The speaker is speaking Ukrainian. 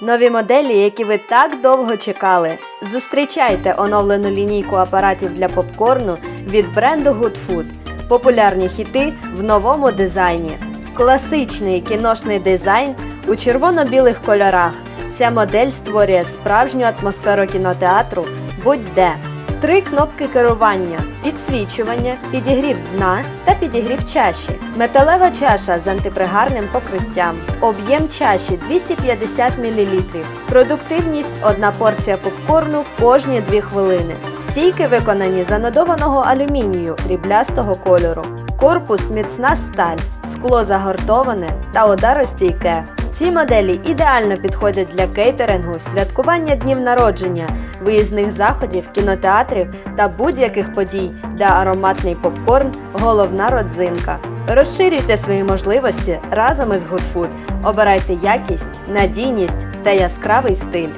Нові моделі, які ви так довго чекали. Зустрічайте оновлену лінійку апаратів для попкорну від бренду Good Food. Популярні хіти в новому дизайні. Класичний кіношний дизайн у червоно-білих кольорах. Ця модель створює справжню атмосферу кінотеатру будь-де. Три кнопки керування: підсвічування, підігрів дна та підігрів чаші. Металева чаша з антипригарним покриттям. Об'єм чаші 250 мл. Продуктивність одна порція попкорну кожні 2 хвилини. Стійки виконані з анодованого алюмінію сріблястого кольору. Корпус міцна сталь, скло загортоване та ударостійке. Ці моделі ідеально підходять для кейтерингу, святкування днів народження, виїзних заходів, кінотеатрів та будь-яких подій, де ароматний попкорн головна родзинка. Розширюйте свої можливості разом із Good Food. Обирайте якість, надійність та яскравий стиль.